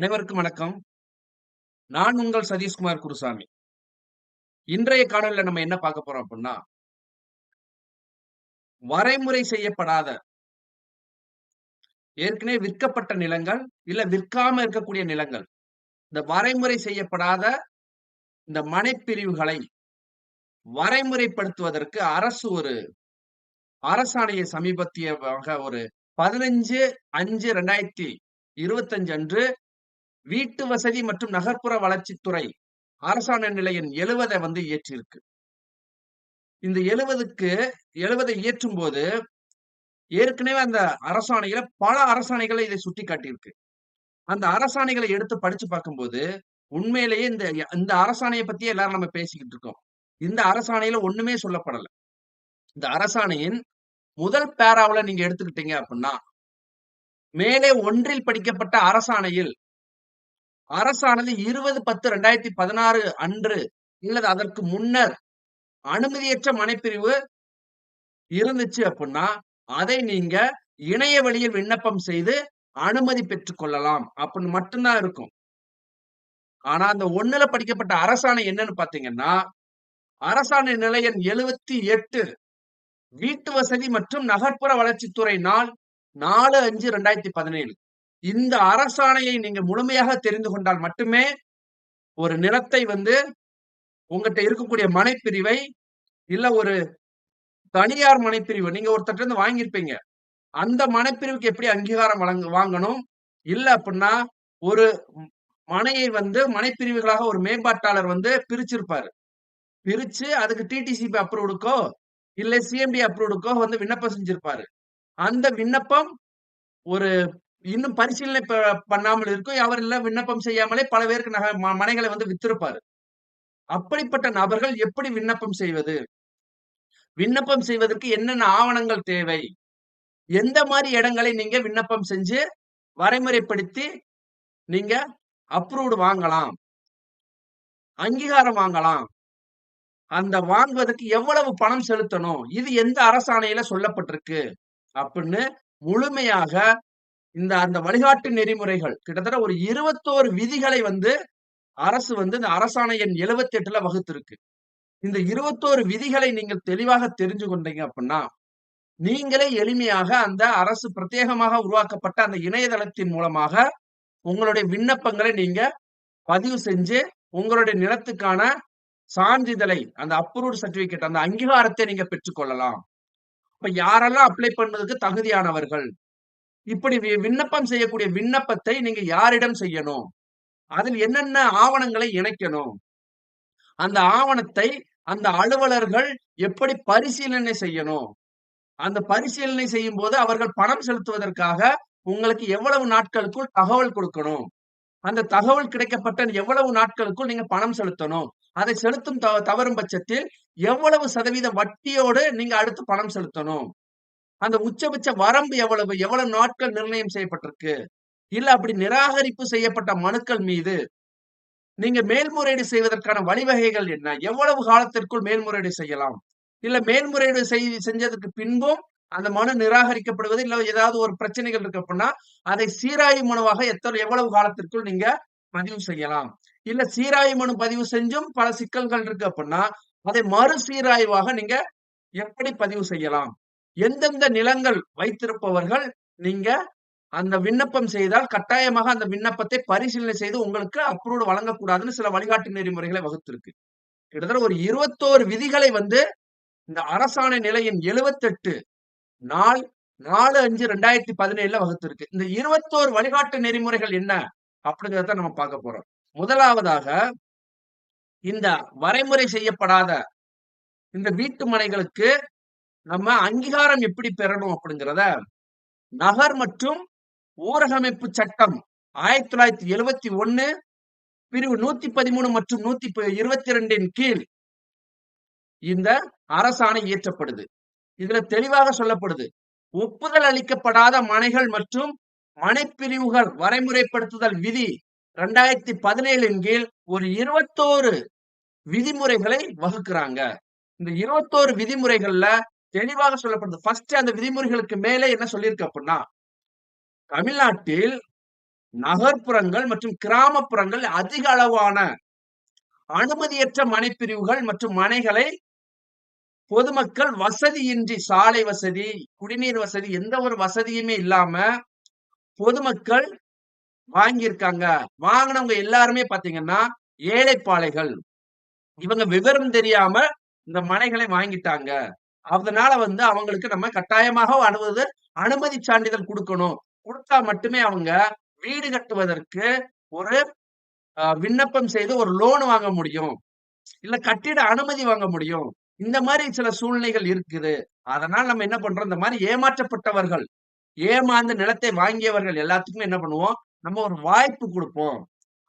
அனைவருக்கும் வணக்கம். நான் உங்கள் சதீஷ்குமார் குருசாமி. இன்றைய காணொலியில் நம்ம என்ன பார்க்க போறோம் அப்படின்னா வரைமுறை செய்யப்படாத ஏற்கனவே விற்கப்பட்ட நிலங்கள், இல்ல விற்காம இருக்கக்கூடிய நிலங்கள். இந்த வரைமுறை செய்யப்படாத இந்த மனைப்பிரிவுகளை வரைமுறைப்படுத்துவதற்கு அரசு ஒரு அரசாணையை சமீபத்தியமாக ஒரு 15/5/2025 அன்று வீட்டு வசதி மற்றும் நகர்ப்புற வளர்ச்சித்துறை அரசாணை நிலையின் எழுவதை வந்து இயற்றியிருக்கு. இந்த 70க்கு 70 இயற்றும்போது, ஏற்கனவே அந்த அரசாணையில பல அரசாணைகளை இதை சுட்டிக்காட்டியிருக்கு. அந்த அரசாணைகளை எடுத்து படிச்சு பார்க்கும்போது, உண்மையிலேயே இந்த இந்த அரசாணையை பத்தியே எல்லாரும் நம்ம பேசிக்கிட்டு இருக்கோம். இந்த அரசாணையில ஒண்ணுமே சொல்லப்படல. இந்த அரசாணையின் முதல் பேராவில நீங்க எடுத்துக்கிட்டீங்க அப்படின்னா மேலே ஒன்றில் படிக்கப்பட்ட அரசாணையில் அரசானது 20/10/2016 அன்று இல்லது அதற்கு முன்னர் அனுமதியற்ற மனைப்பிரிவு இருந்துச்சு அப்படின்னா அதை நீங்க இணைய வழியில் விண்ணப்பம் செய்து அனுமதி பெற்றுக் கொள்ளலாம் அப்படின்னு மட்டும்தான் இருக்கும். ஆனா அந்த ஒண்ணுல படிக்கப்பட்ட அரசாணை என்னன்னு பார்த்தீங்கன்னா, அரசாணை நிலையம் எழுபத்தி எட்டு வீட்டு வசதி மற்றும் நகர்ப்புற வளர்ச்சித்துறை நாள் 4/5/2017 இந்த அரசாணையை நீங்க முழுமையாக தெரிந்து கொண்டால் மட்டுமே, ஒரு நிலத்தை வந்து உங்ககிட்ட இருக்கக்கூடிய மனைப்பிரிவை, இல்ல ஒரு தனியார் மனைப்பிரிவு நீங்க ஒருத்தட்ட இருந்து வாங்கியிருப்பீங்க. அந்த மனைப்பிரிவுக்கு எப்படி அங்கீகாரம் வழங்க வாங்கணும்? இல்ல அப்படின்னா ஒரு மனையை வந்து மனைப்பிரிவுகளாக ஒரு மேம்பாட்டாளர் வந்து பிரிச்சிருப்பாரு. பிரிச்சு அதுக்கு டிடிசிபி அப்ரூவ்டுக்கோ, இல்ல சிஎம்டி அப்ரூவ்டுக்கோ வந்து விண்ணப்பம் செஞ்சிருப்பாரு. அந்த விண்ணப்பம் ஒரு இன்னும் பரிசீலனை ப பண்ணாமல் இருக்கும். அவர் இல்ல விண்ணப்பம் செய்யாமலே பல பேருக்கு நக ம வந்து வித்திருப்பாரு. அப்படிப்பட்ட நபர்கள் எப்படி விண்ணப்பம் செய்வது? விண்ணப்பம் செய்வதற்கு என்னென்ன ஆவணங்கள் தேவை? எந்த மாதிரி இடங்களை நீங்க விண்ணப்பம் செஞ்சு, வரைமுறைப்படுத்தி நீங்க அப்ரூவ்டு வாங்கலாம்? அங்கீகாரம் வாங்கலாம். அந்த வாங்குவதற்கு எவ்வளவு பணம் செலுத்தணும்? இது எந்த அரசாணையில சொல்லப்பட்டிருக்கு? அப்படின்னு முழுமையாக இந்த அந்த வழிகாட்டு நெறிமுறைகள் கிட்டத்தட்ட ஒரு 21 விதிகளை வந்து அரசு வந்து இந்த அரசாணை எண் 78ல வகுத்திருக்கு. இந்த 21 விதிகளை நீங்கள் தெளிவாக தெரிஞ்சு கொண்டீங்க அப்படின்னா நீங்களே எளிமையாக அந்த அரசு பிரத்யேகமாக உருவாக்கப்பட்ட அந்த இணையதளத்தின் மூலமாக உங்களுடைய விண்ணப்பங்களை நீங்க பதிவு செஞ்சு, உங்களுடைய நிலத்துக்கான சான்றிதழை அந்த அப்ரூவ்ட் சர்டிபிகேட் அந்த அங்கீகாரத்தை நீங்க பெற்றுக்கொள்ளலாம். இப்ப யாரெல்லாம் அப்ளை பண்ணதுக்கு தகுதியானவர்கள்? இப்படி விண்ணப்பம் செய்யக்கூடிய விண்ணப்பத்தை நீங்க யாரிடம் செய்யணும்? அதில் என்னென்ன ஆவணங்களை இணைக்கணும்? அந்த ஆவணத்தை அந்த அலுவலர்கள் எப்படி பரிசீலனை செய்யணும்? அந்த பரிசீலனை செய்யும் போது அவர்கள் பணம் செலுத்துவதற்காக உங்களுக்கு எவ்வளவு நாட்களுக்குள் தகவல் கொடுக்கணும் அந்த தகவல் கிடைக்கப்பட்ட எவ்வளவு நாட்களுக்குள் நீங்க பணம் செலுத்தணும்? அதை செலுத்தும் த தவறும் பட்சத்தில் எவ்வளவு சதவீத வட்டியோடு நீங்க அடுத்து பணம் செலுத்தணும்? அந்த உச்சபட்ச வரம்பு எவ்வளவு? எவ்வளவு நாட்கள் நிர்ணயம் செய்யப்பட்டிருக்கு? இல்ல அப்படி நிராகரிப்பு செய்யப்பட்ட மனுக்கள் மீது, நீங்க மேல்முறையீடு செய்வதற்கான வழிவகைகள் என்ன? எவ்வளவு காலத்திற்குள் மேல்முறையீடு செய்யலாம்? இல்ல மேல்முறையீடு செய் செஞ்சதுக்கு பின்பும் அந்த மனு நிராகரிக்கப்படுவது, இல்ல ஏதாவது ஒரு பிரச்சனைகள் இருக்கு அப்படின்னா அதை சீராய்வு மனுவாக எத்தனை எவ்வளவு காலத்திற்குள் நீங்க பதிவு செய்யலாம்? இல்ல சீராய்வு மனு பதிவு செஞ்சும் பல சிக்கல்கள் இருக்கு அப்படின்னா அதை மறுசீராய்வாக நீங்க எப்படி பதிவு செய்யலாம்? எந்தெந்த நிலங்கள் வைத்திருப்பவர்கள் நீங்க அந்த விண்ணப்பம் செய்தால் கட்டாயமாக அந்த விண்ணப்பத்தை பரிசீலனை செய்து உங்களுக்கு அப்ரூவ் வழங்கக்கூடாதுன்னு சில வழிகாட்டு நெறிமுறைகளை வகுத்திருக்கு. கிட்டத்தட்ட ஒரு 21 விதிகளை வந்து இந்த அரசாணை நிலையின் எழுபத்தெட்டு நாள் நாலு அஞ்சு ரெண்டாயிரத்தி பதினேழுல வகுத்திருக்கு. இந்த 21 வழிகாட்டு நெறிமுறைகள் என்ன? அப்படிங்கிறத நம்ம பார்க்க போறோம். முதலாவதாக இந்த வரைமுறை செய்யப்படாத இந்த வீட்டு மனைகளுக்கு நம்ம அங்கீகாரம் எப்படி பெறணும் அப்படிங்கிறத நகர் மற்றும் ஊரகமைப்பு சட்டம் 1971 பிரிவு 113 மற்றும் 122ன் கீழ் இந்த அரசாணை இயற்றப்படுது. இதுல தெளிவாக சொல்லப்படுது. ஒப்புதல் அளிக்கப்படாத மனைகள் மற்றும் மனைப்பிரிவுகள் வரைமுறைப்படுத்துதல் விதி 2017ன் கீழ் ஒரு 21 விதிமுறைகளை வகுக்கிறாங்க இந்த 21 விதிமுறைகள்ல தெளிவாக சொல்லப்படுது. ஃபர்ஸ்ட் அந்த விதிமுறைகளுக்கு மேலே என்ன சொல்லியிருக்கு அப்படின்னா தமிழ்நாட்டில் நகர்ப்புறங்கள் மற்றும் கிராமப்புறங்கள் அதிக அளவான அனுமதியற்ற மனைப்பிரிவுகள் மற்றும் மனைகளை பொதுமக்கள் வசதியின்றி சாலை வசதி குடிநீர் வசதி எந்த ஒரு வசதியுமே இல்லாம பொதுமக்கள் வாங்கியிருக்காங்க. வாங்கினவங்க எல்லாருமே பாத்தீங்கன்னா ஏழைப்பாளைகள். இவங்க விவரம் தெரியாம இந்த மனைகளை வாங்கிட்டாங்க. அதனால வந்து அவங்களுக்கு நம்ம கட்டாயமாக அனுமதி அனுமதி சான்றிதழ் கொடுக்கணும். கொடுத்தா மட்டுமே அவங்க வீடு கட்டுவதற்கு ஒரு விண்ணப்பம் செய்து ஒரு லோன் வாங்க முடியும். இல்ல கட்டிட அனுமதி வாங்க முடியும். இந்த மாதிரி சில சூழ்நிலைகள் இருக்குது. அதனால நம்ம என்ன பண்றோம்? இந்த மாதிரி ஏமாற்றப்பட்டவர்கள் ஏமாந்து நிலத்தை வாங்கியவர்கள் எல்லாத்துக்குமே என்ன பண்ணுவோம்? நம்ம ஒரு வாய்ப்பு கொடுப்போம்.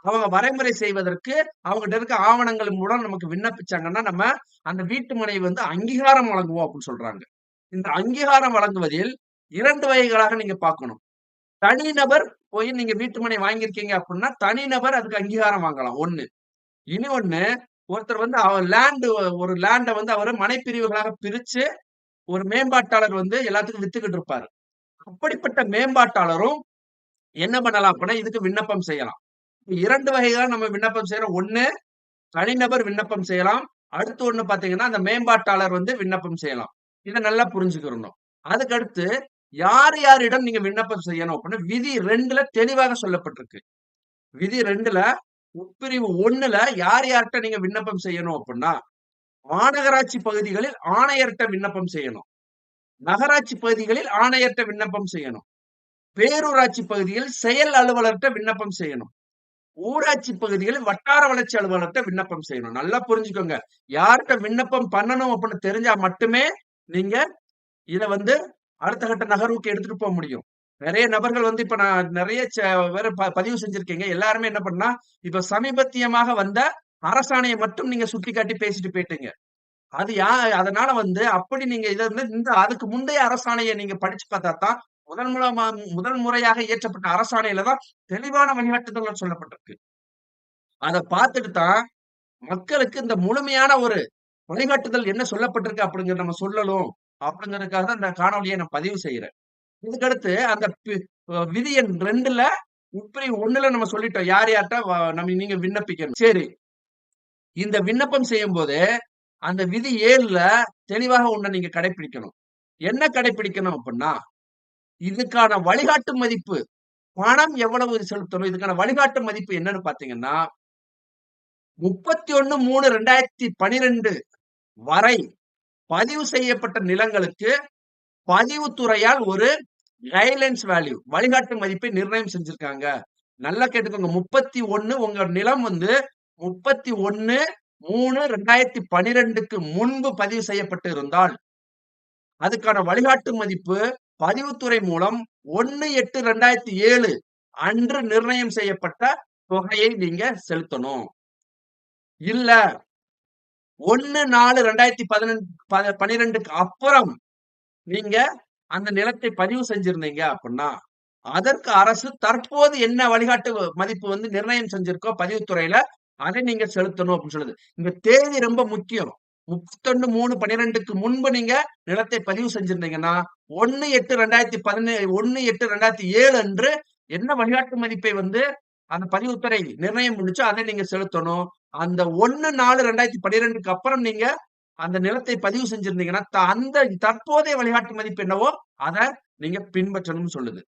அவங்க வரைமுறை செய்வதற்கு அவங்ககிட்ட இருக்க ஆவணங்கள் மூலம் நமக்கு விண்ணப்பிச்சாங்கன்னா நம்ம அந்த வீட்டு மனை வந்து அங்கீகாரம் வழங்குவோம் அப்படின்னு சொல்றாங்க. இந்த அங்கீகாரம் வழங்குவதில் இரண்டு வகைகளாக நீங்க பார்க்கணும். தனிநபர் போய் நீங்க வீட்டு மனை வாங்கியிருக்கீங்க அப்படின்னா தனிநபர் அதுக்கு அங்கீகாரம் வாங்கலாம். ஒண்ணு. இனி ஒண்ணு ஒருத்தர் வந்து அவர் லேண்டு ஒரு லேண்டை வந்து அவர் மனைப்பிரிவுகளாக பிரிச்சு ஒரு மேம்பாட்டாளர் வந்து எல்லாத்துக்கும் வித்துக்கிட்டு இருப்பாரு. அப்படிப்பட்ட மேம்பாட்டாளரும் என்ன பண்ணலாம் அப்படின்னா இதுக்கு விண்ணப்பம் செய்யலாம். இரண்டு வகைகள் நம்ம விண்ணப்பம் செய்யறோம். ஒண்ணு தனிநபர் விண்ணப்பம் செய்யலாம். அடுத்து ஒண்ணு பாத்தீங்கன்னா அந்த மேம்பாட்டாளர் வந்து விண்ணப்பம் செய்யலாம். இதை நல்லா புரிஞ்சுக்கிறணும் அதுக்கடுத்து யார் யாரிடம் நீங்க விண்ணப்பம் செய்யணும் அப்படின்னா விதி ரெண்டுல தெளிவாக சொல்லப்பட்டிருக்கு. விதி ரெண்டுல உட்பிரிவு ஒண்ணுல யார் யார்கிட்ட நீங்க விண்ணப்பம் செய்யணும் அப்படின்னா மாநகராட்சி பகுதிகளில் ஆணையர்கிட்ட விண்ணப்பம் செய்யணும். நகராட்சி பகுதிகளில் ஆணையர்கிட்ட விண்ணப்பம் செய்யணும். பேரூராட்சி பகுதியில் செயல் அலுவலர்கிட்ட விண்ணப்பம் செய்யணும். ஊராட்சி பகுதிகளில் வட்டார வளர்ச்சி அலுவலகத்தை விண்ணப்பம் செய்யணும். நல்லா புரிஞ்சுக்கோங்க. யார்கிட்ட விண்ணப்பம் பண்ணணும் அப்படின்னு தெரிஞ்சா மட்டுமே நீங்க இத வந்து அடுத்த கட்ட நகர்வுக்கு எடுத்துட்டு போக முடியும். நிறைய நபர்கள் வந்து இப்ப நான் நிறைய வேற பதிவு செஞ்சிருக்கீங்க. எல்லாருமே என்ன பண்ணா இப்ப சமீபத்தியமாக வந்த அரசாணையை மட்டும் நீங்க சுட்டி காட்டி பேசிட்டு போயிட்டீங்க. அது யா அதனால வந்து அப்படி நீங்க இதை வந்து இந்த அதுக்கு முந்தைய அரசாணையை நீங்க படிச்சு பார்த்தா தான் முதல் மூலமா முதல் முறையாக இயற்றப்பட்ட அரசாணையில தான் தெளிவான வழிகாட்டுதல் சொல்லப்பட்டிருக்கு. அதை பார்த்துட்டு தான் மக்களுக்கு இந்த முழுமையான ஒரு வழிகாட்டுதல் என்ன சொல்லப்பட்டிருக்கு அப்படிங்கிற நம்ம சொல்லணும் அப்படிங்கிறதுக்காக தான் இந்த காணொலியை நான் பதிவு செய்யறேன் இதுக்கடுத்து அந்த விதி எண் ரெண்டுல உட்பிரிவு ஒண்ணுல நம்ம சொல்லிட்டோம். யார் யார்கிட்ட நம்ம நீங்க விண்ணப்பிக்கணும். சரி. இந்த விண்ணப்பம் செய்யும் போது அந்த விதி ஏழுல தெளிவாக ஒண்ணு நீங்க கடைபிடிக்கணும் என்ன கடைபிடிக்கணும் அப்படின்னா இதுக்கான வழிகாட்டு மதிப்பு பணம் எவ்வளவு செலுத்தணும் இதுக்கான வழிகாட்டு மதிப்பு என்னன்னு பாத்தீங்கன்னா முப்பத்தி ஒண்ணு மூணு ரெண்டாயிரத்தி பனிரெண்டு வரை பதிவு செய்யப்பட்ட நிலங்களுக்கு பதிவுத்துறையால் ஒரு கைட்லைன்ஸ் வேல்யூ வழிகாட்டு மதிப்பை நிர்ணயம் செஞ்சிருக்காங்க. நல்லா கேட்டுக்கோங்க. முப்பத்தி ஒண்ணு உங்க நிலம் வந்து முப்பத்தி ஒண்ணு மூணு ரெண்டாயிரத்தி பனிரெண்டுக்கு முன்பு பதிவு செய்யப்பட்டு இருந்தால் அதுக்கான வழிகாட்டு மதிப்பு பதிவுத்துறை மூலம் ஒன்னு எட்டு ரெண்டாயிரத்தி ஏழு அன்று நிர்ணயம் செய்யப்பட்ட தொகையை நீங்க செலுத்தணும். இல்ல ஒன்னு நாலு ரெண்டாயிரத்தி பதினெண்டு பனிரெண்டுக்கு அப்புறம் நீங்க அந்த நிலத்தை பதிவு செஞ்சிருந்தீங்க அப்படின்னா அதற்கு அரசு தற்போது என்ன வழிகாட்டு மதிப்பு வந்து நிர்ணயம் செஞ்சிருக்கோ பதிவுத்துறையில அதை நீங்க செலுத்தணும் அப்படின்னு சொல்லுது. இந்த தேதி ரொம்ப முக்கியம். முப்பத்தொன்னு மூணு பன்னிரெண்டுக்கு முன்பு நீங்க நிலத்தை பதிவு செஞ்சிருந்தீங்கன்னா ஒன்னு எட்டு ரெண்டாயிரத்தி பதினேழு ஒன்னு எட்டு ரெண்டாயிரத்தி ஏழு அன்று என்ன வழிகாட்டு மதிப்பை வந்து அந்த பதிவுத்துறை நிர்ணயம் முடிச்சோ அதை நீங்க செலுத்தணும். அந்த ஒன்னு நாலு ரெண்டாயிரத்தி பன்னிரெண்டுக்கு அப்புறம் நீங்க அந்த நிலத்தை பதிவு செஞ்சிருந்தீங்கன்னா அந்த தற்போதைய வழிகாட்டு மதிப்பு என்னவோ அதை நீங்க பின்பற்றணும்னு சொல்லுது.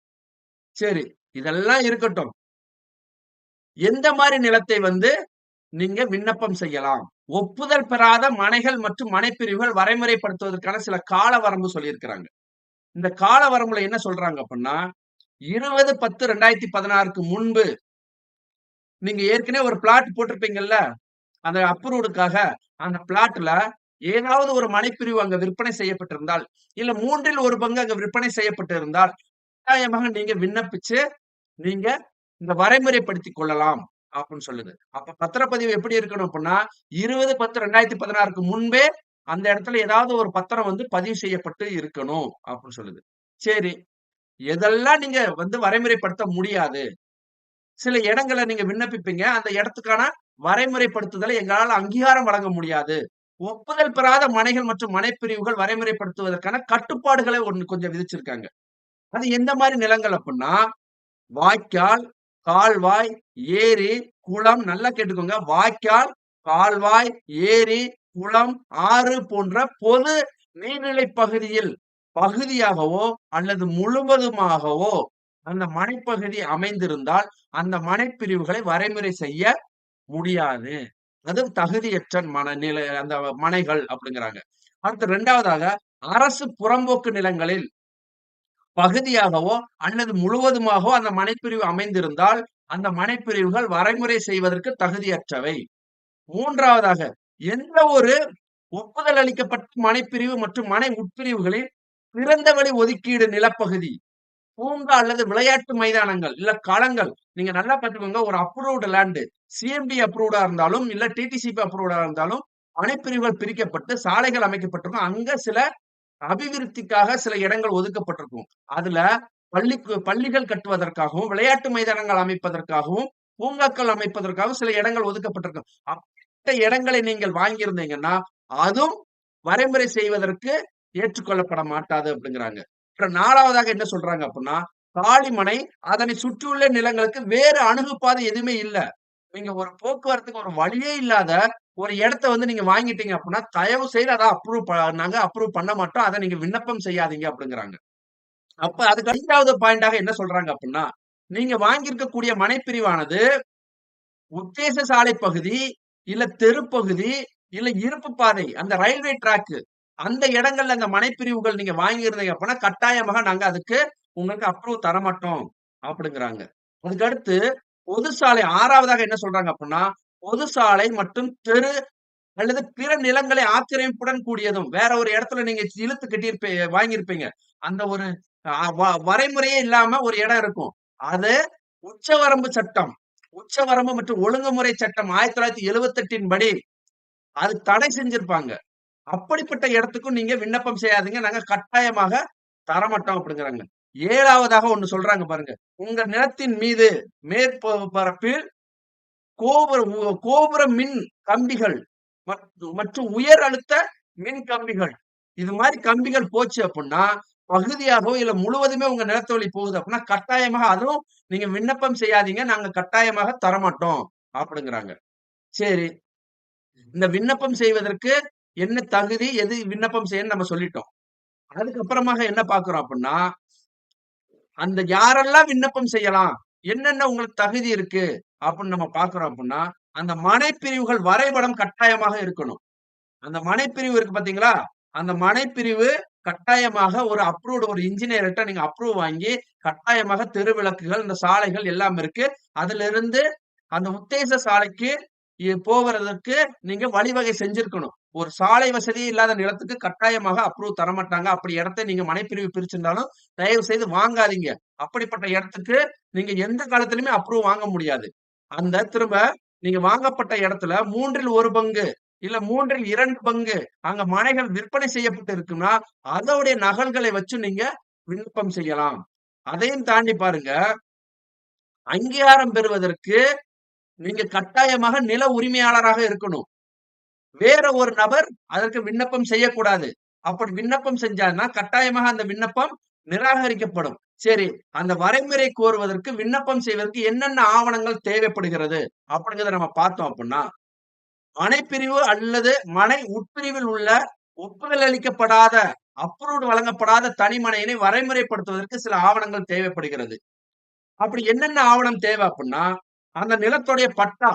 சரி இதெல்லாம் இருக்கட்டும். எந்த மாதிரி நிலத்தை வந்து நீங்க விண்ணப்பம் செய்யலாம். ஒப்புதல் பெறாத மனைகள் மற்றும் மனைப்பிரிவுகள் வரைமுறைப்படுத்துவதற்கான சில கால வரம்பு சொல்லியிருக்கிறாங்க. இந்த கால வரம்புல என்ன சொல்றாங்க அப்படின்னா இருபது பத்து ரெண்டாயிரத்தி பதினாறுக்கு முன்பு நீங்க ஏற்கனவே ஒரு பிளாட் போட்டிருப்பீங்கல்ல அந்த அப்ரூவ்டுக்காக அந்த பிளாட்ல ஏதாவது ஒரு மனைப்பிரிவு அங்க விற்பனை செய்யப்பட்டிருந்தால் இல்ல மூன்றில் ஒரு பங்கு அங்க விற்பனை செய்யப்பட்டிருந்தால் கட்டாயமாக நீங்க விண்ணப்பிச்சு நீங்க இந்த வரைமுறைப்படுத்திக் கொள்ளலாம். அப்படின்னு சொல்லுது. அப்ப பத்திரப்பதிவு எப்படி இருக்கணும் அப்படின்னா இருபது பத்து ரெண்டாயிரத்தி பதினாறுக்கு முன்பே அந்த இடத்துல ஏதாவது ஒரு பத்திரம் வந்து பதிவு செய்யப்பட்டு இருக்கணும் அப்படின்னு சொல்லுது. சரி எதெல்லாம் நீங்க வந்து வரைமுறைப்படுத்த முடியாது. சில இடங்களை நீங்க விண்ணப்பிப்பீங்க. அந்த இடத்துக்கான வரைமுறைப்படுத்துதலை எங்களால் அங்கீகாரம் வழங்க முடியாது. ஒப்புதல் பெறாத மனைகள் மற்றும் மனைப்பிரிவுகள் வரைமுறைப்படுத்துவதற்கான கட்டுப்பாடுகளை ஒண்ணு கொஞ்சம் விதிச்சிருக்காங்க. அது எந்த மாதிரி நிலங்கள் அப்படின்னா வாய்க்கால் கால்வாய் ஏரி குளம் நல்லா கேட்டுக்கோங்க. வாய்க்கால் கால்வாய் ஏரி குளம் ஆறு போன்ற பொது நீர்நிலை பகுதியில் பகுதியாகவோ அல்லது முழுவதுமாகவோ அந்த மனைப்பகுதி அமைந்திருந்தால் அந்த மனைப்பிரிவுகளை வரைமுறை செய்ய முடியாது. அது தகுதியற்ற மனநிலை அந்த மனைகள் அப்படிங்கிறாங்க. அடுத்து ரெண்டாவதாக அரசு புறம்போக்கு நிலங்களில் பகுதியாகவோ அல்லது முழுவதுமாகவோ அந்த மனைப்பிரிவு அமைந்திருந்தால் அந்த மனைப்பிரிவுகள் வரைமுறை செய்வதற்கு தகுதியற்றவை. மூன்றாவதாக எந்த ஒரு ஒப்புதல் அளிக்கப்பட்ட மனைப்பிரிவு மற்றும் மனை உட்பிரிவுகளில் பிறந்த ஒதுக்கீடு நிலப்பகுதி பூங்கா அல்லது விளையாட்டு மைதானங்கள் இல்ல களங்கள் நீங்க நல்லா பார்த்துக்கோங்க ஒரு அப்ரூவ்டு லேண்டு சிஎம்டி அப்ரூவ்டா இருந்தாலும் இல்ல டிடிசிபி அப்ரூவ்டா இருந்தாலும் மனைப்பிரிவுகள் பிரிக்கப்பட்டு சாலைகள் அமைக்கப்பட்டிருக்கும் அங்க சில அபிவிருத்திக்காக சில இடங்கள் ஒதுக்கப்பட்டிருக்கும். அதுல பள்ளி பள்ளிகள் கட்டுவதற்காகவும் விளையாட்டு மைதானங்கள் அமைப்பதற்காகவும் பூங்காக்கள் அமைப்பதற்காகவும் சில இடங்கள் ஒதுக்கப்பட்டிருக்கும். அப்பட்ட இடங்களை நீங்கள் வாங்கியிருந்தீங்கன்னா அதுவும் வரைமுறை செய்வதற்கு ஏற்றுக்கொள்ளப்பட மாட்டாது அப்படிங்கிறாங்க. நாலாவதாக என்ன சொல்றாங்க அப்படின்னா காளிமனை அதனை சுற்றியுள்ள நிலங்களுக்கு வேறு அணுகுப்பாதை எதுவுமே இல்ல. நீங்க ஒரு போக்குவரத்துக்கு ஒரு வழியே இல்லாத ஒரு இடத்த வந்து நீங்க வாங்கிட்டீங்க அப்படின்னா தயவு செய்து அதை அப்ரூவ் நாங்க அப்ரூவ் பண்ண மாட்டோம். அதை நீங்க விண்ணப்பம் செய்யாதீங்க அப்படிங்கிறாங்க. அப்ப அதுக்கு ஐந்தாவது பாயிண்டாக என்ன சொல்றாங்க அப்படின்னா நீங்க வாங்கியிருக்கக்கூடிய மனைப்பிரிவானது உத்தேச சாலை பகுதி இல்ல தெருப்பகுதி இல்ல இருப்பு பாதை அந்த ரயில்வே டிராக்கு அந்த இடங்கள்ல அந்த மனைப்பிரிவுகள் நீங்க வாங்கியிருந்தீங்க அப்படின்னா கட்டாயமாக நாங்க அதுக்கு உங்களுக்கு அப்ரூவ் தரமாட்டோம் அப்படிங்கிறாங்க. அதுக்கு அடுத்து பொது சாலை ஆறாவதாக என்ன சொல்றாங்க அப்படின்னா பொது சாலை மற்றும் தெரு அல்லது பிற நிலங்களை ஆக்கிரமிப்புடன் கூடியதும் வேற ஒரு இடத்துல நீங்க இழுத்து கட்டியிருப்ப வாங்கியிருப்பீங்க. அந்த ஒரு வரைமுறையே இல்லாம ஒரு இடம் இருக்கும். அது உச்சவரம்பு சட்டம். உச்சவரம்பு மற்றும் ஒழுங்குமுறை சட்டம் ஆயிரத்தி தொள்ளாயிரத்தி எழுவத்தி எட்டின் படி அது தடை செஞ்சிருப்பாங்க. அப்படிப்பட்ட இடத்துக்கும் நீங்க விண்ணப்பம் செய்யாதீங்க. நாங்க கட்டாயமாக தரமாட்டோம் அப்படிங்கிறாங்க. ஏழாவதாக ஒண்ணு சொல்றாங்க பாருங்க. உங்க நிலத்தின் மீது மேற்பரப்பில் கோபுர கோபுர மின் கம்பிகள் மற்றும் உயர் அழுத்த மின் கம்பிகள். இது மாதிரி கம்பிகள் போச்சு அப்படின்னா பகுதியாகவோ இல்ல முழுவதுமே உங்க நிலத்து வழி போகுது அப்படின்னா கட்டாயமாக அதுவும் நீங்க விண்ணப்பம் செய்யாதீங்க நாங்க கட்டாயமாக தரமாட்டோம் அப்படிங்கிறாங்க. சரி. இந்த விண்ணப்பம் செய்வதற்கு என்ன தகுதி எது விண்ணப்பம் செய்யன்னு நம்ம சொல்லிட்டோம். அதுக்கப்புறமாக என்ன பாக்குறோம் அப்படின்னா அந்த யாரெல்லாம் விண்ணப்பம் செய்யலாம் என்னென்ன உங்களுக்கு தகுதி இருக்கு அப்படின்னு நம்ம பாக்குறோம் அப்படின்னா அந்த மனைப்பிரிவுகள் வரைபடம் கட்டாயமாக இருக்கணும். அந்த மனைப்பிரிவு இருக்கு பாத்தீங்களா? அந்த மனைப்பிரிவு கட்டாயமாக ஒரு அப்ரூவ்டு ஒரு இன்ஜினியர்கிட்ட நீங்க அப்ரூவ் வாங்கி கட்டாயமாக தெருவிளக்குகள் இந்த சாலைகள் எல்லாம் இருக்கு. அதுல இருந்து அந்த உத்தேச சாலைக்கு போகிறதுக்கு நீங்க வழிவகை செஞ்சிருக்கணும். ஒரு சாலை வசதி இல்லாத நிலத்துக்கு கட்டாயமாக அப்ரூவ் தரமாட்டாங்க. அப்படி இடத்த நீங்க மனைப்பிரிவு பிரிச்சிருந்தாலும் தயவு செய்து வாங்காதீங்க. அப்படிப்பட்ட இடத்துக்கு நீங்க எந்த காலத்திலுமே அப்ரூவ் வாங்க முடியாது. அந்த திரும்ப நீங்க வாங்கப்பட்ட இடத்துல மூன்றில் ஒரு பங்கு இல்ல மூன்றில் இரண்டு பங்கு அங்க மனைகள் விற்பனை செய்யப்பட்டு இருக்குன்னா அதோடைய நகல்களை வச்சு நீங்க விண்ணப்பம் செய்யலாம். அதையும் தாண்டி பாருங்க அங்கீகாரம் பெறுவதற்கு நீங்க கட்டாயமாக நில உரிமையாளராக இருக்கணும். வேற ஒரு நபர் அதற்கு விண்ணப்பம் செய்யக்கூடாது. அப்படி விண்ணப்பம் செஞ்சாருன்னா கட்டாயமாக அந்த விண்ணப்பம் நிராகரிக்கப்படும். சரி அந்த வரைமுறை கோருவதற்கு விண்ணப்பம் செய்வதற்கு என்னென்ன ஆவணங்கள் தேவைப்படுகிறது அப்படிங்கிறத நம்ம பார்த்தோம் அப்படின்னா மனைப்பிரிவு அல்லது மனை உட்பிரிவில் உள்ள ஒப்புதல் அளிக்கப்படாத அப்ரூவ்டு வழங்கப்படாத தனிமனையினை வரைமுறைப்படுத்துவதற்கு சில ஆவணங்கள் தேவைப்படுகிறது. அப்படி என்னென்ன ஆவணம் தேவை அப்படின்னா அந்த நிலத்துடைய பட்டா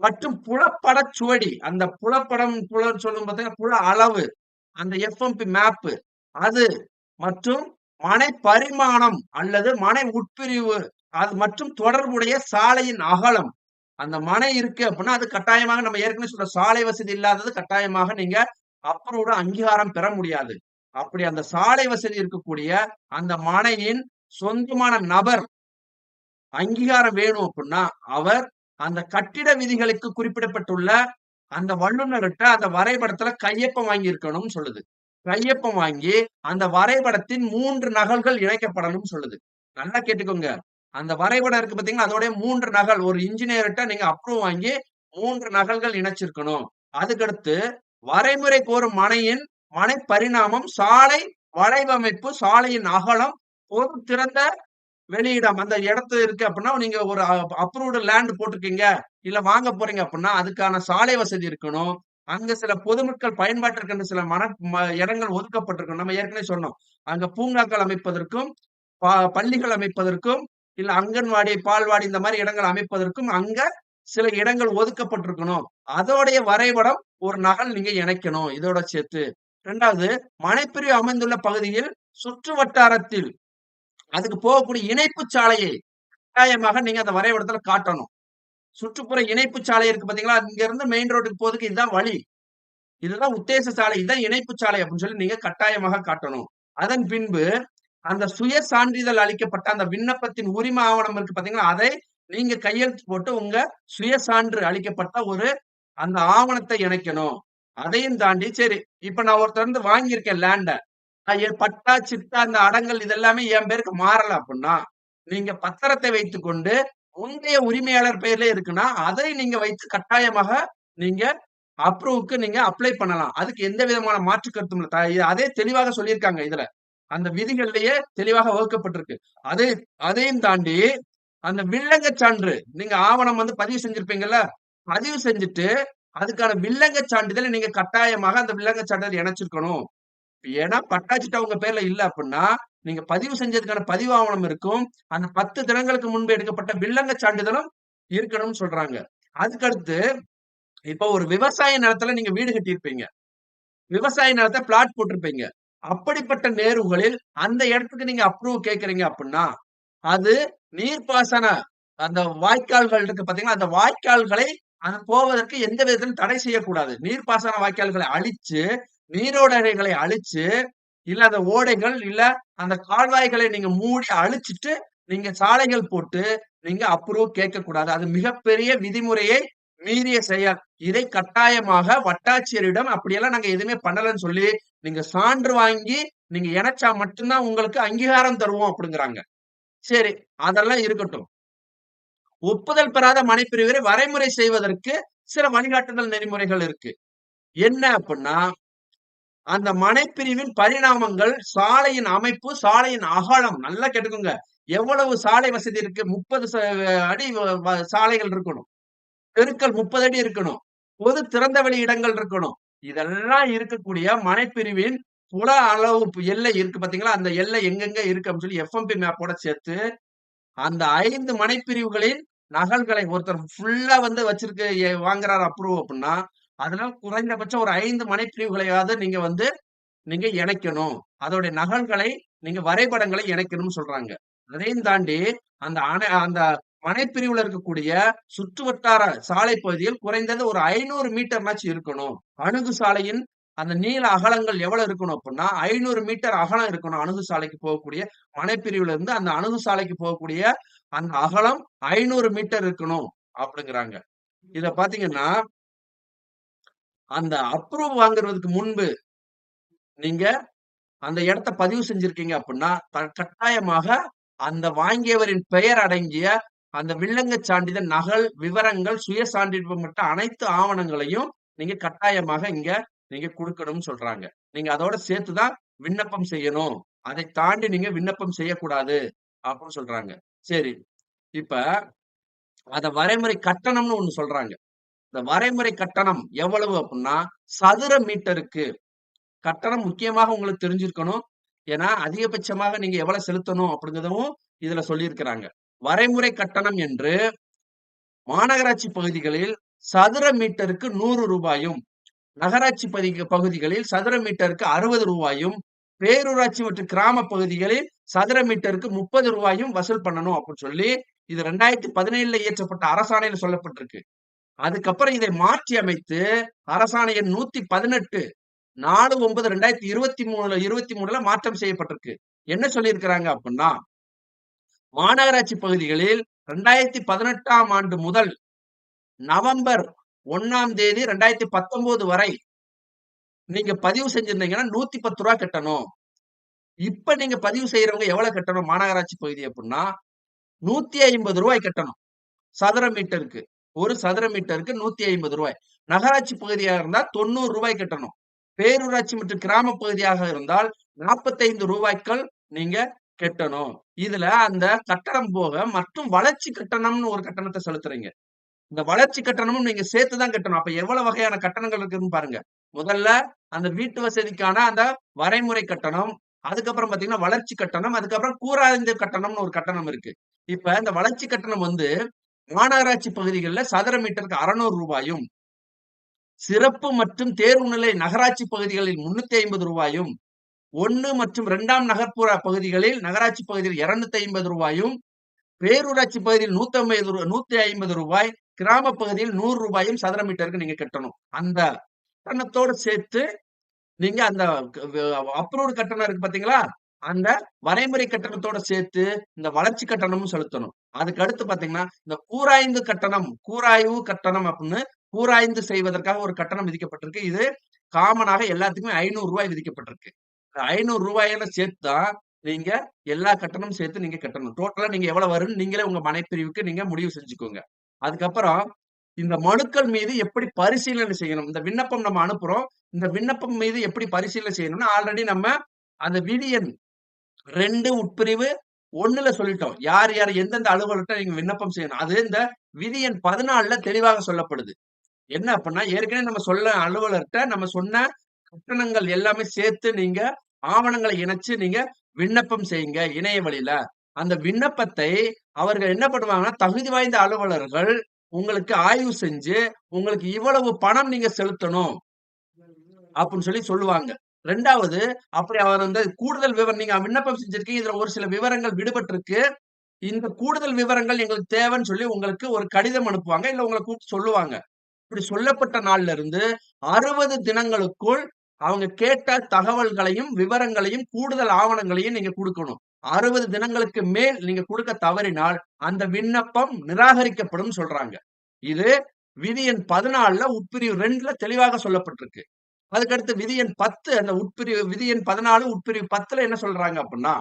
மற்றும் புலப்பட சுவடி அந்த புலப்படம் புல சொல்லும் பார்த்தீங்கன்னா புல அளவு அந்த எஃப்எம்பி மேப்பு அது மற்றும் மனை பரிமாணம் அல்லது மனை உட்பிரிவு அது மற்றும் தொடர்புடைய சாலையின் அகலம். அந்த மனை இருக்கு அப்படின்னா அது கட்டாயமாக நம்ம ஏற்கனவே சொல்ற சாலை வசதி இல்லாதது கட்டாயமாக நீங்க அப்ரூவ்டு அங்கீகாரம் பெற முடியாது. அப்படி அந்த சாலை வசதி இருக்கக்கூடிய அந்த மனையின் சொந்தமான நபர் அங்கீகாரம் வேணும் அப்படின்னா அவர் அந்த கட்டிட விதிகளுக்கு குறிப்பிடப்பட்டுள்ள அந்த வல்லுநர்கிட்ட அந்த வரைபடத்துல கையொப்பம் வாங்கி இருக்கணும்னு சொல்லுது. கையொப்பம் வாங்கி அந்த வரைபடத்தின் மூன்று நகல்கள் இணைக்கப்படணும் சொல்லுது. நல்லா கேட்டுக்கோங்க. அந்த வரைபடம் இருக்கு பாத்தீங்கன்னா அதோடைய மூன்று நகல். ஒரு இன்ஜினியர்கிட்ட நீங்க அப்ரூவ் வாங்கி மூன்று நகல்கள் இணைச்சிருக்கணும். அதுக்கடுத்து வரைமுறை கோரும் மனையின் மனை பரிணாமம் சாலை வளைவமைப்பு சாலையின் அகலம் பொது திறந்த வெளியிடம். அந்த இடத்து இருக்கு அப்படின்னா நீங்க ஒரு அப்ரூவ்டு லேண்ட் போட்டிருக்கீங்க. இல்ல வாங்க போறீங்க அப்படின்னா அதுக்கான சாலை வசதி இருக்கணும். அங்க சில பொதுமக்கள் பயன்பாட்டிற்கு சில மன ம- இடங்கள் ஒதுக்கப்பட்டிருக்கும். நம்ம ஏற்கனவே சொன்னோம். அங்க பூங்காக்கள் அமைப்பதற்கும் ப- பள்ளிகள் அமைப்பதற்கும் இல்ல அங்கன்வாடி பால்வாடி இந்த மாதிரி இடங்கள் அமைப்பதற்கும் அங்க சில இடங்கள் ஒதுக்கப்பட்டிருக்கணும். அதோடைய வரைபடம் ஒரு நகல் நீங்க இணைக்கணும். இதோட சேர்த்து. ரெண்டாவது மனைப்பிரிவு அமைந்துள்ள பகுதியில் சுற்று வட்டாரத்தில் அதுக்கு போகக்கூடிய இணைப்பு சாலையை கட்டாயமாக நீங்க அந்த வரைபடத்துல காட்டணும். சுற்றுப்புற இணைப்பு சாலை இருக்கு பாத்தீங்களா? இங்க இருந்து மெயின் ரோட்டுக்கு போறதுக்கு இதுதான் வழி. இதுதான் உத்தேச சாலை இதுதான் இணைப்பு சாலை அப்படின்னு சொல்லி நீங்க கட்டாயமாக காட்டணும். அதன் பின்பு அந்த சுய சான்றிதழ் அளிக்கப்பட்ட அந்த விண்ணப்பத்தின் உரிமை ஆவணம் இருக்கு பாத்தீங்களா? அதை நீங்க கையெழுத்து போட்டு உங்க சுய சான்று அளிக்கப்பட்ட ஒரு அந்த ஆவணத்தை இணைக்கணும். அதையும் தாண்டி சரி இப்ப நான் ஒருத்தர் இருந்து வாங்கியிருக்கேன் லேண்ட பட்டா சிட்டா அந்த அடங்கல் இதெல்லாமே என் பேருக்கு மாறல அப்படின்னா நீங்க பத்திரத்தை வைத்துக்கொண்டு முந்தைய உரிமையாளர் பெயர்ல இருக்குன்னா அதை நீங்க வைத்து கட்டாயமாக நீங்க அப்ரூவுக்கு நீங்க அப்ளை பண்ணலாம். அதுக்கு எந்த விதமான மாற்று கருத்தும் இல்லை. த- அதே தெளிவாக சொல்லியிருக்காங்க இதுல. அந்த விதிகள்லயே தெளிவாக வகுக்கப்பட்டிருக்கு. அதே அதையும் தாண்டி அந்த வில்லங்க சான்று நீங்க ஆவணம் வந்து பதிவு செஞ்சிருப்பீங்கல்ல பதிவு செஞ்சுட்டு அதுக்கான வில்லங்க சான்றிதழ் நீங்க கட்டாயமாக அந்த வில்லங்க சான்றிதழ் இணைச்சிருக்கணும். ஏன்னா பட்டாச்சிட்டா உங்க பேர்ல இல்ல அப்படின்னா நீங்க பதிவு செஞ்சதுக்கான பதிவு ஆவணம் இருக்கும். அந்த பத்து தினங்களுக்கு முன்பு எடுக்கப்பட்ட வில்லங்க சான்றிதழும் இருக்கணும்னு சொல்றாங்க. அதுக்கடுத்து இப்ப ஒரு விவசாய நிலத்துல நீங்க வீடு கட்டியிருப்பீங்க. விவசாய நிலத்தை பிளாட் போட்டிருப்பீங்க. அப்படிப்பட்ட நேர்வுகளில் அந்த இடத்துக்கு நீங்க அப்ரூவ் கேட்கறீங்க அப்படின்னா அது நீர்ப்பாசன அந்த வாய்க்கால்கள் இருக்கு பாத்தீங்கன்னா அந்த வாய்க்கால்களை அது போவதற்கு எந்த விதத்திலும் தடை செய்யக்கூடாது. நீர்ப்பாசன வாய்க்கால்களை அழிச்சு நீரோடைகளை அழிச்சு இல்ல அந்த ஓடைகள் இல்ல அந்த கால்வாய்களை நீங்க மூடி அழிச்சிட்டு நீங்க சாலைகள் போட்டு நீங்க அப்ரூவ் கேட்க கூடாது அது மிகப்பெரிய விதிமுறையை மீறிய செயல். இதை கட்டாயமாக வட்டாட்சியரிடம் அப்படியெல்லாம் நாங்க எதுவுமே பண்ணலன்னு சொல்லி நீங்க சான்று வாங்கி நீங்க இணைச்சா மட்டும்தான் உங்களுக்கு அங்கீகாரம் தருவோம் அப்படிங்கிறாங்க. சரி அதெல்லாம் இருக்கட்டும். ஒப்புதல் பெறாத மனைப்பிரிவரை வரைமுறை செய்வதற்கு சில வழிகாட்டுதல் நெறிமுறைகள் இருக்கு. என்ன அப்படின்னா அந்த மனைப்பிரிவின் பரிணாமங்கள் சாலையின் அமைப்பு சாலையின் அகலம் நல்லா கேட்டுக்கோங்க. எவ்வளவு சாலை வசதி இருக்கு? முப்பது அடி சாலைகள் இருக்கணும். தெருக்கள் முப்பது அடி இருக்கணும். பொது திறந்த வெளி இடங்கள் இருக்கணும். இதெல்லாம் இருக்கக்கூடிய மனைப்பிரிவின் புல அளவு எல்லை இருக்கு பாத்தீங்களா? அந்த எல்லை எங்கெங்க இருக்கு அப்படின்னு சொல்லி எஃப்எம்பி மேப்போட சேர்த்து அந்த ஐந்து மனைப்பிரிவுகளின் நகல்களை ஒருத்தர் ஃபுல்லா வந்து வச்சிருக்கு வாங்குறாரு அப்ரூவ் அப்படின்னா அதுல குறைந்தபட்சம் ஒரு ஐந்து மனைப்பிரிவுகளையாவது நீங்க வந்து நீங்க இணைக்கணும். அதோடைய நகல்களை நீங்க வரைபடங்களை இணைக்கணும்னு சொல்றாங்க. அதையும் தாண்டி அந்த அணை அந்த மனைப்பிரிவுல இருக்கக்கூடிய சுற்று வட்டார சாலை பகுதியில் குறைந்தது ஒரு ஐநூறு மீட்டர்னாச்சும் இருக்கணும். அணுகு சாலையின் அந்த நீள அகலங்கள் எவ்வளவு இருக்கணும் அப்படின்னா ஐநூறு மீட்டர் அகலம் இருக்கணும் அணுகு சாலைக்கு போகக்கூடிய மனைப்பிரிவுல இருந்து அந்த அணுகு சாலைக்கு போகக்கூடிய அந்த அகலம் ஐநூறு மீட்டர் இருக்கணும் அப்படிங்கிறாங்க. இத பாத்தீங்கன்னா அந்த அப்ரூவ் வாங்குறதுக்கு முன்பு நீங்க அந்த இடத்த பதிவு செஞ்சிருக்கீங்க அப்படின்னா த- கட்டாயமாக அந்த வாங்கியவரின் பெயர் அடங்கிய அந்த வில்லங்க சான்றிதழ் நகல் விவரங்கள் சுய சான்றிதழ் மற்ற அனைத்து ஆவணங்களையும் நீங்க கட்டாயமாக இங்க நீங்க கொடுக்கணும்னு சொல்றாங்க. நீங்க அதோட சேர்த்துதான் விண்ணப்பம் செய்யணும். அதை தாண்டி நீங்க விண்ணப்பம் செய்யக்கூடாது அப்படின்னு சொல்றாங்க. சரி. இப்ப அத வரைமுறை கட்டணம்னு ஒண்ணு சொல்றாங்க. இந்த வரைமுறை கட்டணம் எவ்வளவு அப்படின்னா சதுர மீட்டருக்கு. கட்டணம் முக்கியமாக உங்களுக்கு தெரிஞ்சிருக்கணும். ஏன்னா அதிகபட்சமாக நீங்க எவ்வளவு செலுத்தணும் அப்படிங்கிறதும் இதுல சொல்லியிருக்கிறாங்க வரைமுறை கட்டணம் என்று மாநகராட்சி பகுதிகளில் சதுர மீட்டருக்கு நூறு ரூபாயும் நகராட்சி பதி பகுதிகளில் சதுர மீட்டருக்கு அறுபது ரூபாயும் பேரூராட்சி மற்றும் கிராம பகுதிகளில் சதுர மீட்டருக்கு முப்பது ரூபாயும் வசூல் பண்ணணும் அப்படின்னு சொல்லி இது ரெண்டாயிரத்தி பதினேழுல இயற்றப்பட்ட அரசாணையில சொல்லப்பட்டிருக்கு. அதுக்கப்புறம் இதை மாற்றி அமைத்து அரசாணையின் நூத்தி பதினெட்டு நாலு ஒன்பது ரெண்டாயிரத்தி இருபத்தி மூணுல இருபத்தி மூணுல மாற்றம் செய்யப்பட்டிருக்கு. என்ன சொல்லியிருக்கிறாங்க அப்படின்னா மாநகராட்சி பகுதிகளில் ரெண்டாயிரத்தி பதினெட்டாம் ஆண்டு முதல் நவம்பர் ஒன்னாம் தேதி ரெண்டாயிரத்தி பத்தொன்பது வரை நீங்க பதிவு செஞ்சிருந்தீங்கன்னா நூத்தி பத்து ரூபா கட்டணும். இப்ப நீங்க பதிவு செய்யறவங்க எவ்வளவு கட்டணும்? மாநகராட்சி பகுதி அப்படின்னா நூத்தி ஐம்பது ரூபாய் கட்டணும். சதுர மீட்டருக்கு. ஒரு சதுர மீட்டருக்கு நூத்தி ஐம்பது ரூபாய். நகராட்சி பகுதியாக இருந்தால் தொண்ணூறு ரூபாய் கட்டணும். பேரூராட்சி மற்றும் கிராம பகுதியாக இருந்தால் நாற்பத்தைந்து ரூபாய்க்கள் நீங்க கட்டணும். இதுல அந்த கட்டணம் போக மற்றும் வளர்ச்சி கட்டணம்னு ஒரு கட்டணத்தை செலுத்துறீங்க. இந்த வளர்ச்சி கட்டணமும் நீங்க சேர்த்துதான் கட்டணும். அப்ப எவ்வளவு வகையான கட்டணங்கள் இருக்குன்னு பாருங்க. முதல்ல அந்த வீட்டு வசதிக்கான அந்த வரைமுறை கட்டணம் அதுக்கப்புறம் பாத்தீங்கன்னா வளர்ச்சி கட்டணம் அதுக்கப்புறம் கூராய்ந்த கட்டணம்னு ஒரு கட்டணம் இருக்கு. இப்ப இந்த வளர்ச்சி கட்டணம் வந்து மாநகராட்சி பகுதிகளில் சதுர மீட்டருக்கு அறுநூறு ரூபாயும் சிறப்பு மற்றும் தேர்வு நிலை நகராட்சி பகுதிகளில் முன்னூத்தி ஐம்பது ரூபாயும் ஒன்னு மற்றும் இரண்டாம் நகர்ப்புற பகுதிகளில் நகராட்சி பகுதியில் இருநூத்தி ஐம்பது ரூபாயும் பேரூராட்சி பகுதியில் நூத்தி ஐம்பது நூத்தி ஐம்பது ரூபாய் கிராம பகுதியில் நூறு ரூபாயும் சதுர மீட்டருக்கு நீங்க கட்டணும். அந்த கட்டணத்தோடு சேர்த்து நீங்க அந்த அப்ரூவ்டு கட்டணம் இருக்கு பாத்தீங்களா? அந்த வரைமுறை கட்டணத்தோட சேர்த்து இந்த வளர்ச்சி கட்டணமும் செலுத்தணும். அதுக்கு அடுத்து பாத்தீங்கன்னா இந்த கூராய்ந்து கட்டணம் கூராய்வு கட்டணம் அப்படின்னு கூராய்ந்து செய்வதற்காக ஒரு கட்டணம் விதிக்கப்பட்டிருக்கு. இது காமனாக எல்லாத்துக்குமே ஐநூறு ரூபாய் விதிக்கப்பட்டிருக்கு. ஐநூறு ரூபாயில சேர்த்து தான் நீங்க எல்லா கட்டணமும் சேர்த்து நீங்க கட்டணும். டோட்டலா நீங்க எவ்வளவு வரும்னு நீங்களே உங்க மனைப்பிரிவுக்கு நீங்க முடிவு செஞ்சுக்கோங்க. அதுக்கப்புறம் இந்த மனுக்கள் மீது எப்படி பரிசீலனை செய்யணும்? இந்த விண்ணப்பம் நம்ம அனுப்புறோம். இந்த விண்ணப்பம் மீது எப்படி பரிசீலனை செய்யணும்னு ஆல்ரெடி நம்ம அந்த விதியன் ரெண்டு உட்பிரிவு ஒண்ணுல சொல்லிட்டோம். யார் யார் எந்தெந்த அலுவலர்கிட்ட நீங்க விண்ணப்பம் செய்யணும்? அது இந்த விதியன் பதினாலுல தெளிவாக சொல்லப்படுது. என்ன அப்படின்னா ஏற்கனவே நம்ம சொல்ல அலுவலர்கிட்ட நம்ம சொன்ன கட்டணங்கள் எல்லாமே சேர்த்து நீங்க ஆவணங்களை இணைச்சு நீங்க விண்ணப்பம் செய்யுங்க இணைய வழியில. அந்த விண்ணப்பத்தை அவர்கள் என்ன பண்ணுவாங்கன்னா தகுதி வாய்ந்த அலுவலர்கள் உங்களுக்கு ஆய்வு செஞ்சு உங்களுக்கு இவ்வளவு பணம் நீங்க செலுத்தணும் அப்படின்னு சொல்லி சொல்லுவாங்க. ரெண்டாவது அப்படி அவர் வந்து கூடுதல் விவரம் நீங்க விண்ணப்பம் செஞ்சிருக்கீங்க இதுல ஒரு சில விவரங்கள் விடுபட்டிருக்கு. இந்த கூடுதல் விவரங்கள் எங்களுக்கு தேவைன்னு சொல்லி உங்களுக்கு ஒரு கடிதம் அனுப்புவாங்க இல்ல உங்களை கூப்பிட்டு சொல்லுவாங்க. இப்படி சொல்லப்பட்ட நாள்ல இருந்து அறுபது தினங்களுக்குள் அவங்க கேட்ட தகவல்களையும் விவரங்களையும் கூடுதல் ஆவணங்களையும் நீங்க கொடுக்கணும். அறுபது தினங்களுக்கு மேல் நீங்க கொடுக்க தவறினால் அந்த விண்ணப்பம் நிராகரிக்கப்படும் சொல்றாங்க. இது விதி எண் பதினாலுல உட்பிரிவு ரெண்டுல தெளிவாக சொல்லப்பட்டிருக்கு. அதுக்கடுத்து விதி எண் பத்து அந்த உட்பிரிவு விதி எண் பதினாலு உட்பிரிவு பத்துல என்ன சொல்றாங்க அப்படின்னா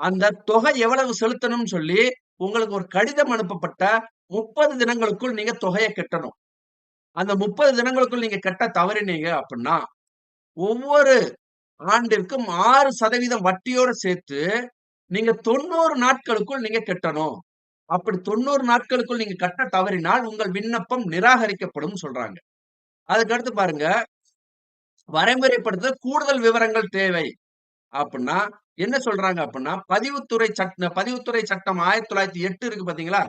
அந்த தொகை எவ்வளவு செலுத்தணும்னு சொல்லி உங்களுக்கு ஒரு கடிதம் அனுப்பப்பட்ட முப்பது தினங்களுக்குள் நீங்க தொகையை கட்டணும். அந்த முப்பது தினங்களுக்குள் நீங்க கட்ட தவறினீங்க அப்படின்னா ஒவ்வொரு ஆண்டிற்கும் ஆறு சதவீதம் வட்டியோட சேர்த்து நீங்க தொண்ணூறு நாட்களுக்குள் நீங்க கட்டணும். அப்படி தொண்ணூறு நாட்களுக்குள் நீங்க கட்ட தவறினால் உங்கள் விண்ணப்பம் நிராகரிக்கப்படும் சொல்றாங்க. அதுக்கடுத்து பாருங்க வரைமுறைப்படுத்த கூடுதல் விவரங்கள் தேவை. அப்படின்னா என்ன சொல்றாங்க அப்படின்னா பதிவுத்துறை சட்ட பதிவுத்துறை சட்டம் ஆயிரத்தி தொள்ளாயிரத்தி எட்டு இருக்கு பாத்தீங்களா?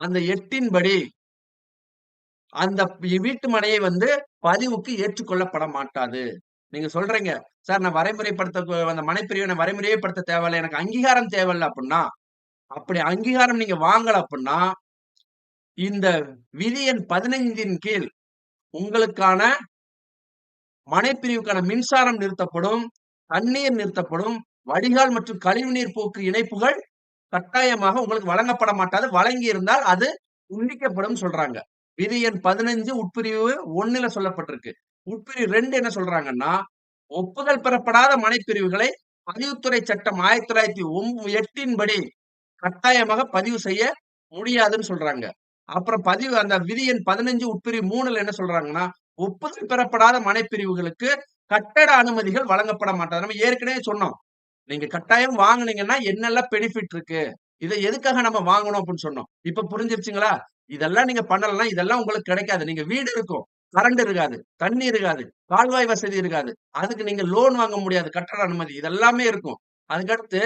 அந்த எட்டின் படி அந்த வீட்டு மனையை வந்து பதிவுக்கு ஏற்றுக்கொள்ளப்பட மாட்டாது. நீங்க சொல்றீங்க சார் நான் வரைமுறைப்படுத்த அந்த மனைப்பிரிவினை வரைமுறைப்படுத்த தேவையில்ல எனக்கு அங்கீகாரம் தேவையில்ல அப்படின்னா அப்படி அங்கீகாரம் நீங்க வாங்கல அப்படின்னா இந்த விதி எண் பதினைந்தின் கீழ் உங்களுக்கான மனைப்பிரிவுக்கான மின்சாரம் நிறுத்தப்படும் தண்ணீர் நிறுத்தப்படும் வடிகால் மற்றும் கழிவுநீர் போக்கு இணைப்புகள் கட்டாயமாக உங்களுக்கு வழங்கப்பட மாட்டாது. வழங்கி இருந்தால் அது துண்டிக்கப்படும் சொல்றாங்க. விதி எண் பதினஞ்சு உட்பிரிவு ஒண்ணுல சொல்லப்பட்டிருக்கு. உட்பிரிவு ரெண்டு என்ன சொல்றாங்கன்னா ஒப்புதல் பெறப்படாத மனைப்பிரிவுகளை பதிவுத்துறை சட்டம் ஆயிரத்தி தொள்ளாயிரத்தி எட்டின் படி கட்டாயமாக பதிவு செய்ய முடியாதுன்னு சொல்றாங்க. அப்புறம் பதிவு அந்த விதி எண் பதினஞ்சு உட்பிரிவு மூணுல என்ன சொல்றாங்கன்னா ஒப்புதல் பெறப்படாத மனைப்பிரிவுகளுக்கு கட்டட அனுமதிகள் வழங்கப்பட மாட்டாது. நம்ம ஏற்கனவே சொன்னோம். நீங்க கட்டாயம் வாங்கினீங்கன்னா என்னெல்லாம் பெனிஃபிட் இருக்கு? இதை எதுக்காக நம்ம வாங்கணும் அப்படின்னு சொன்னோம். இப்ப புரிஞ்சிருச்சுங்களா? இதெல்லாம் நீங்க பண்ணலாம் இதெல்லாம் உங்களுக்கு கிடைக்காது. நீங்க வீடு இருக்கும். கரண்ட் இருக்காது. தண்ணி இருக்காது. கால்வாய் வசதி இருக்காது. அதுக்கு நீங்க லோன் வாங்க முடியாது. கட்டட அனுமதி. இதெல்லாமே இருக்கும். அதுக்கடுத்து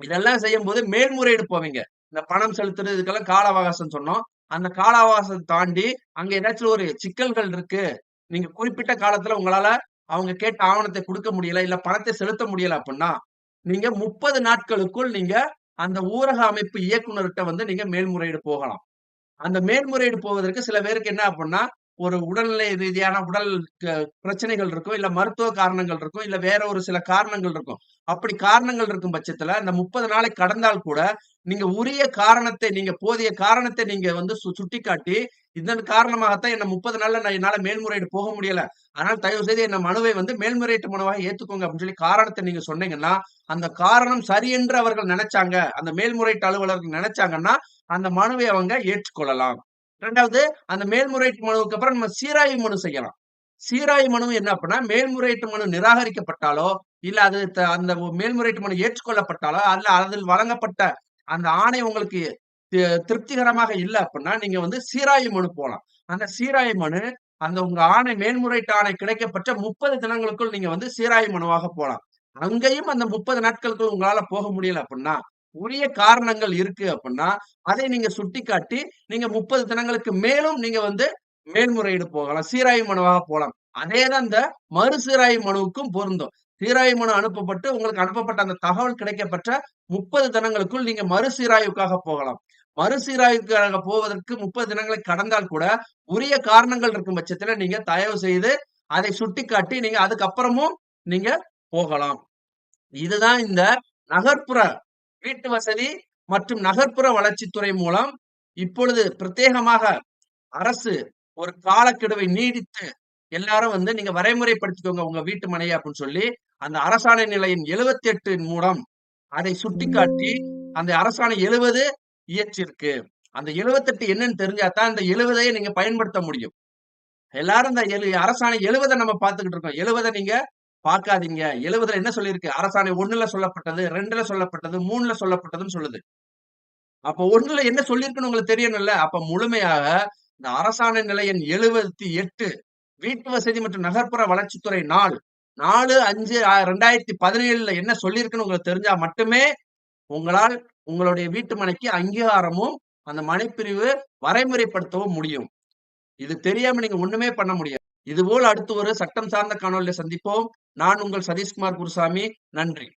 இதெல்லாம் செய்யும் போது மேல்முறையீடு போவீங்க. இந்த பணம் செலுத்துறது இதுக்கெல்லாம் கால அவகாசம் சொன்னோம். அந்த காலாவாசம் தாண்டி அங்க ஏதாச்சும் ஒரு சிக்கல்கள் இருக்கு. நீங்க குறிப்பிட்ட காலத்துல உங்களால அவங்க கேட்ட ஆவணத்தை கொடுக்க முடியல இல்ல பணத்தை செலுத்த முடியல அப்படின்னா நீங்க முப்பது நாட்களுக்குள் நீங்க அந்த ஊரக அமைப்பு இயக்குநர்கிட்ட வந்து நீங்க மேல்முறையீடு போகலாம். அந்த மேல்முறையீடு போவதற்கு சில பேருக்கு என்ன அப்படின்னா ஒரு உடல்நிலை ரீதியான உடல் பிரச்சனைகள் இருக்கும் இல்ல மருத்துவ காரணங்கள் இருக்கும் இல்ல வேற ஒரு சில காரணங்கள் இருக்கும். அப்படி காரணங்கள் இருக்கும் பட்சத்துல இந்த முப்பது நாளை கடந்தால் கூட நீங்க உரிய காரணத்தை நீங்க போதிய காரணத்தை நீங்க வந்து சுட்டிக்காட்டி இதன் காரணமாகத்தான் என்ன முப்பது நாள்ல நான் என்னால மேல்முறையீடு போக முடியல. அதனால தயவு செய்து என்ன மனுவை வந்து மேல்முறையீட்டு மனுவாக ஏத்துக்கோங்க அப்படின்னு சொல்லி காரணத்தை நீங்க சொன்னீங்கன்னா அந்த காரணம் சரி என்று அவர்கள் நினைச்சாங்க அந்த மேல்முறையீட்டு அலுவலர்கள் நினைச்சாங்கன்னா அந்த மனுவை அவங்க ஏற்றுக்கொள்ளலாம். ரெண்டாவது அந்த மேல்முறையீட்டு மனுவுக்கு அப்புறம் நம்ம சீராய்வு மனு செய்யலாம். சீராய்வு மனு என்ன அப்படின்னா மேல்முறையீட்டு மனு நிராகரிக்கப்பட்டாலோ இல்ல அது த- அந்த மேல்முறையீட்டு மனு ஏற்றுக்கொள்ளப்பட்டாலோ அல்ல அதில் வழங்கப்பட்ட அந்த ஆணை உங்களுக்கு தி- திருப்திகரமாக இல்லை அப்படின்னா நீங்க வந்து சீராய மனு போலாம். அந்த சீராய மனு அந்த உங்க ஆணை மேல்முறையீட்டு ஆணை கிடைக்கப்பட்ட முப்பது தினங்களுக்குள் நீங்க வந்து சீராய மனுவாக போலாம். அங்கேயும் அந்த முப்பது நாட்களுக்குள் உங்களால போக முடியல அப்படின்னா உரிய காரணங்கள் இருக்கு அப்படின்னா அதை நீங்க சுட்டிக்காட்டி நீங்க முப்பது தினங்களுக்கு மேலும் நீங்க வந்து மேல்முறையீடு போகலாம். சீராய்வு மனுவாக போலாம். அதேதான் இந்த மறு மனுவுக்கும் பொருந்தும். சீராய்வு மனு அனுப்பப்பட்டு உங்களுக்கு அனுப்பப்பட்ட அந்த தகவல் கிடைக்கப்பட்ட முப்பது தினங்களுக்குள் நீங்க மறு சீராய்வுக்காக போகலாம். மறுசீராய்வுக்காக போவதற்கு முப்பது தினங்களை கடந்தால் கூட உரிய காரணங்கள் இருக்கும் பட்சத்துல நீங்க தயவு செய்து அதை சுட்டிக்காட்டி நீங்க அதுக்கப்புறமும் நீங்க போகலாம். இதுதான் இந்த நகர்ப்புற வீட்டு வசதி மற்றும் நகர்ப்புற வளர்ச்சித்துறை மூலம் இப்பொழுது பிரத்யேகமாக அரசு ஒரு காலக்கெடுவை நீடித்து எல்லாரும் வந்து நீங்க வரைமுறைப்படுத்திக்கோங்க உங்க வீட்டு மனையை அப்படின்னு சொல்லி அந்த அரசாணை நிலையின் எழுபத்தி எட்டு மூலம் அதை சுட்டிக்காட்டி அந்த அரசாணை எழுவது இயற்றிருக்கு. அந்த எழுவத்தெட்டு என்னன்னு தெரிஞ்சாதான் அந்த எழுவதையே நீங்க பயன்படுத்த முடியும். எல்லாரும் இந்த எழு அரசாணை எழுபதை நம்ம பார்த்துக்கிட்டு இருக்கோம். எழுவதை நீங்க பார்க்காதீங்க. எழுபதுல என்ன சொல்லியிருக்கு? அரசாணை ஒண்ணுல சொல்லப்பட்டது ரெண்டுல சொல்லப்பட்டது மூணுல சொல்லப்பட்டதுன்னு சொல்லுது. அப்ப ஒண்ணுல என்ன சொல்லியிருக்குன்னு உங்களுக்கு தெரியணும்ல? அப்ப முழுமையாக இந்த அரசாணை நிலையம் எழுபத்தி எட்டு வீட்டு வசதி மற்றும் நகர்ப்புற வளர்ச்சித்துறை நாள் நாலு அஞ்சு ரெண்டாயிரத்தி பதினேழுல என்ன சொல்லியிருக்குன்னு உங்களுக்கு தெரிஞ்சா மட்டுமே உங்களால் உங்களுடைய வீட்டு மனைக்கு அங்கீகாரமும் அந்த மனைப்பிரிவு வரைமுறைப்படுத்தவும் முடியும். இது தெரியாம நீங்க ஒண்ணுமே பண்ண முடியாது. இதுபோல் அடுத்து ஒரு சட்டம் சார்ந்த காணொலியை சந்திப்போம். நான் உங்கள் சதீஷ்குமார் குருசாமி. நன்றி.